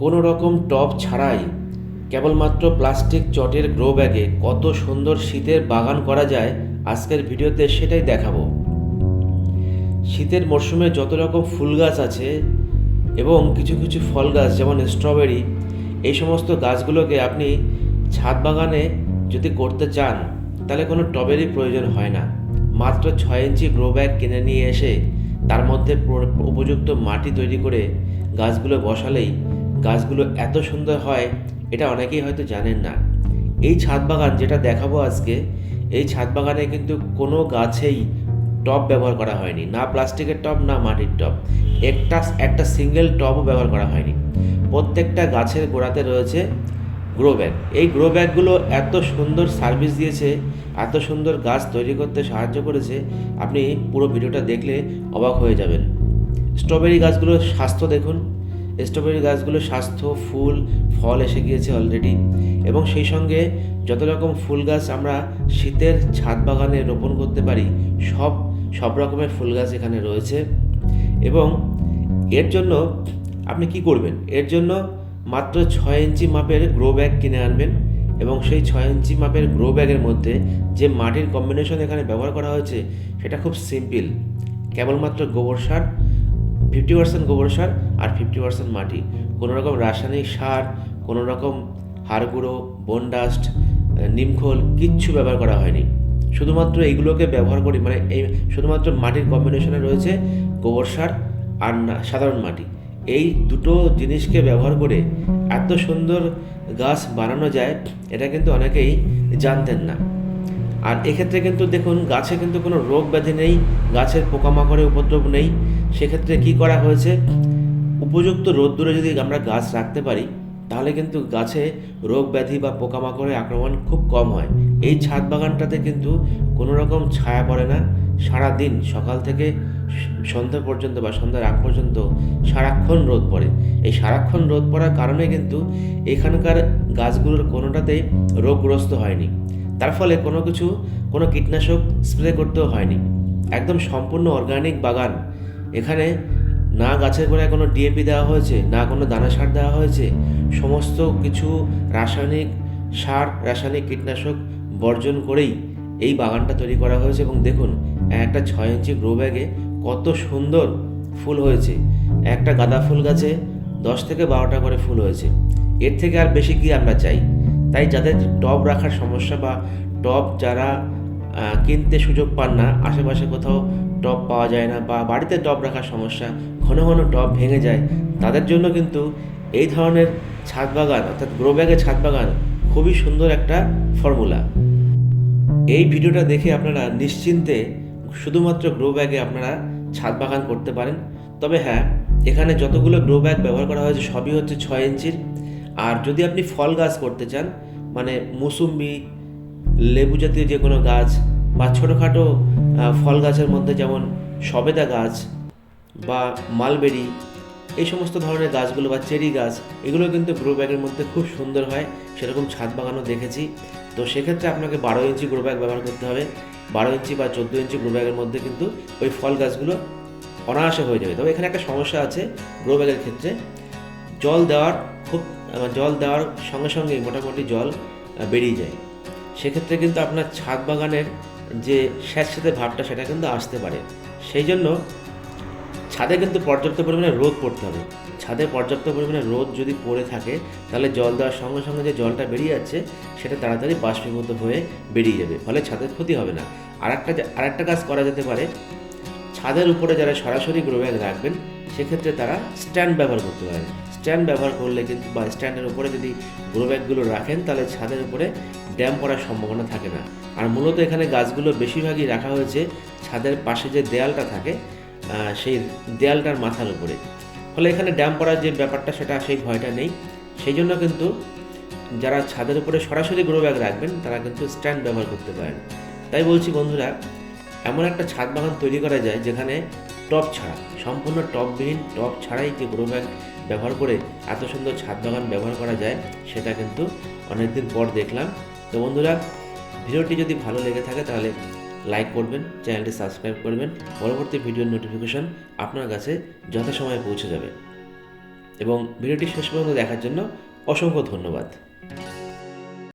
কোনো রকম টব ছাড়াই কেবলমাত্র প্লাস্টিক চটের গ্রো ব্যাগে কত সুন্দর শীতের বাগান করা যায় আজকের ভিডিওতে সেটাই দেখাবো। শীতের মরশুমে যত রকম ফুল গাছ আছে এবং কিছু কিছু ফল গাছ, যেমন স্ট্রবেরি, এই সমস্ত গাছগুলোকে আপনি ছাদ বাগানে যদি করতে চান, তাহলে কোনো টবেরই প্রয়োজন হয় না। মাত্র ছয় ইঞ্চি গ্রো ব্যাগ কিনে নিয়ে এসে তার মধ্যে উপযুক্ত মাটি তৈরি করে গাছগুলো বসালেই গাছগুলো এত সুন্দর হয়, এটা অনেকেই হয়তো জানেন না। এই ছাদ বাগান যেটা দেখাবো আজকে, এই ছাদ বাগানে কিন্তু কোনো গাছেই টব ব্যবহার করা হয়নি, না প্লাস্টিকের টব, না মাটির টব। একটা একটা সিঙ্গেল টবও ব্যবহার করা হয়নি। প্রত্যেকটা গাছের গোড়াতে রয়েছে গ্রো ব্যাগ। এই গ্রো ব্যাগগুলো এত সুন্দর সার্ভিস দিয়েছে, এত সুন্দর গাছ তৈরি করতে সাহায্য করেছে, আপনি পুরো ভিডিওটা দেখলে অবাক হয়ে যাবেন। স্ট্রবেরি গাছগুলোর স্বাস্থ্য দেখুন স্ট্রবেরি গাছগুলো স্বাস্থ্য, ফুল, ফল এসে গিয়েছে অলরেডি এবং সেই সঙ্গে যত রকম ফুল গাছ আমরা শীতের ছাদ বাগানে রোপণ করতে পারি, সব সব রকমের ফুল গাছ এখানে রয়েছে। এবং এর জন্য আপনি কি করবেন? এর জন্য মাত্র ছয় ইঞ্চি মাপের গ্রো ব্যাগ কিনে আনবেন এবং সেই ছয় ইঞ্চি মাপের গ্রো ব্যাগের মধ্যে যে মাটির কম্বিনেশন এখানে ব্যবহার করা হয়েছে, সেটা খুব সিম্পল কেবলমাত্র গোবর সার ফিফটি পার্সেন্ট গোবর সার আর ফিফটি পার্সেন্ট মাটি। কোনো রকম রাসায়নিক সার, কোনো রকম হাড় গুঁড়ো বন ডাস্ট নিমখোল কিচ্ছু ব্যবহার করা হয়নি। শুধুমাত্র এইগুলোকে ব্যবহার করি মানে এই শুধুমাত্র মাটির কম্বিনেশনে রয়েছে গোবর সার আর না, সাধারণ মাটি। এই দুটো জিনিসকে ব্যবহার করে এত সুন্দর গাছ বানানো যায়, এটা কিন্তু অনেকেই জানতেন না। আর এক্ষেত্রে কিন্তু দেখুন, গাছে কিন্তু কোনো রোগ ব্যাধি নেই, গাছের পোকামাকড়ের উপদ্রব নেই। সেক্ষেত্রে কি করা হয়েছে? উপযুক্ত রোদ্দুরে যদি আমরা গাছ রাখতে পারি, তাহলে কিন্তু গাছে রোগ ব্যাধি বা পোকামাকড়ের আক্রমণ খুব কম হয়। এই ছাদ বাগানটাতে কিন্তু কোনো রকম ছায়া পড়ে না। সারা দিন সকাল থেকে সন্ধ্যা পর্যন্ত বা সন্ধ্যার আগ পর্যন্ত সারাক্ষণ রোদ পড়ে। এই সারাক্ষণ রোদ পড়ার কারণে কিন্তু এখানকার গাছগুলোর কোনোটাতেই রোগগ্রস্ত হয়নি। তার ফলে কোনো কিছু, কোনো কীটনাশক স্প্রে করতেও হয়নি। একদম সম্পূর্ণ অর্গানিক বাগান। এখানে না গাছের গোড়ায় কোনো ডিএপি দেওয়া হয়েছে, না কোনো দানা সার দেওয়া হয়েছে। সমস্ত কিছু রাসায়নিক সার, রাসায়নিক কীটনাশক বর্জন করেই এই বাগানটা তৈরি করা হয়েছে এবং দেখুন, একটা ছয় ইঞ্চি গ্রো ব্যাগে কত সুন্দর ফুল হয়েছে। একটা গাঁদা ফুল গাছে দশ থেকে বারোটা করে ফুল হয়েছে। এর থেকে আর বেশি কি আমরা চাই? তাই যাদের টব রাখার সমস্যা বা টব যারা কিনতে সুযোগ পান না, আশেপাশে কোথাও টব পাওয়া যায় না বা বাড়িতে টব রাখার সমস্যা, ঘন ঘন টব ভেঙে যায়, তাদের জন্য কিন্তু এই ধরনের ছাদ বাগান, অর্থাৎ গ্রো ব্যাগের ছাদ বাগান খুবই সুন্দর একটা ফর্মুলা এই ভিডিওটা দেখে আপনারা নিশ্চিন্তে শুধুমাত্র গ্রো ব্যাগে আপনারা ছাদ বাগান করতে পারেন। তবে হ্যাঁ এখানে যতগুলো গ্রো ব্যাগ ব্যবহার করা হয়েছে, সবই হচ্ছে ছয় ইঞ্চির। আর যদি আপনি ফল গাছ করতে চান মানে মুসুম্বি, লেবু জাতীয় যে কোনো গাছ বা ছোটোখাটো ফল গাছের মধ্যে যেমন সবেদা গাছ বা মালবেরি, এই সমস্ত ধরনের গাছগুলো বা চেরি গাছ এগুলো কিন্তু গ্রো ব্যাগের মধ্যে খুব সুন্দর হয়। সেরকম ছাদ বাগানও দেখেছি। তো সেক্ষেত্রে আপনাকে বারো ইঞ্চি গ্রো ব্যাগ ব্যবহার করতে হবে। বারো ইঞ্চি বা চোদ্দ ইঞ্চি গ্রো ব্যাগের মধ্যে কিন্তু ওই ফল গাছগুলো অনায়াসে হয়ে যাবে। তবে এখানে একটা সমস্যা আছে গ্রো ব্যাগের ক্ষেত্রে। জল দেওয়ার খুব জল দেওয়ার সঙ্গে সঙ্গে মোটামুটি জল বেরিয়ে যায়। সেক্ষেত্রে কিন্তু আপনার ছাদ বাগানের যে স্যাঁতস্যাঁতে ভাবটা, সেটা কিন্তু আসতে পারে। সেই জন্য ছাদে কিন্তু পর্যাপ্ত পরিমাণে রোদ পড়তে হবে। ছাদে পর্যাপ্ত পরিমাণে রোদ যদি পড়ে থাকে, তাহলে জল দেওয়ার সঙ্গে সঙ্গে যে জলটা বেরিয়ে যাচ্ছে, সেটা তাড়াতাড়ি বাষ্পীভূত হয়ে বেরিয়ে যাবে। ফলে ছাদের ক্ষতি হবে না। আর একটা আর একটা কাজ করা যেতে পারে। ছাদের উপরে যারা সরাসরি গ্রো ব্যাগ রাখবেন, সেক্ষেত্রে তারা স্ট্যান্ড ব্যবহার করতে পারেন। স্ট্যান্ড ব্যবহার করলে কিন্তু বা স্ট্যান্ডের উপরে যদি গ্রো ব্যাগগুলো রাখেন, তাহলে ছাদের উপরে ড্যাম পড়ার সম্ভাবনা থাকে না। আর মূলত এখানে গাছগুলো বেশিরভাগই রাখা হয়েছে ছাদের পাশে যে দেয়ালটা থাকে সেই দেয়ালটার মাথার উপরে। ফলে এখানে ড্যাম পড়ার যে ব্যাপারটা, সেটা সেই ভয়টা নেই। সেই জন্য কিন্তু যারা ছাদের উপরে সরাসরি গ্রো ব্যাগ রাখবেন, তারা কিন্তু স্ট্যান্ড ব্যবহার করতে পারেন। তাই বলছি বন্ধুরা, এমন একটা ছাদ বাগান তৈরি করা যায়, যেখানে টব ছাড়া, সম্পূর্ণ টববিহীন টব ছাড়াই যে গ্রো ব্যাগ ব্যবহার করে এত সুন্দর ছাদ বাগান ব্যবহার করা যায়, সেটা কিন্তু অনেকদিন পর দেখলাম। তো বন্ধুরা, ভিডিওটি যদি ভালো লেগে থাকে তাহলে লাইক করবেন, চ্যানেলটি সাবস্ক্রাইব করবেন। পরবর্তী ভিডিওর নোটিফিকেশন আপনার কাছে যথাসময়ে পৌঁছে যাবে। এবং ভিডিওটি শেষ পর্যন্ত দেখার জন্য অসংখ্য ধন্যবাদ।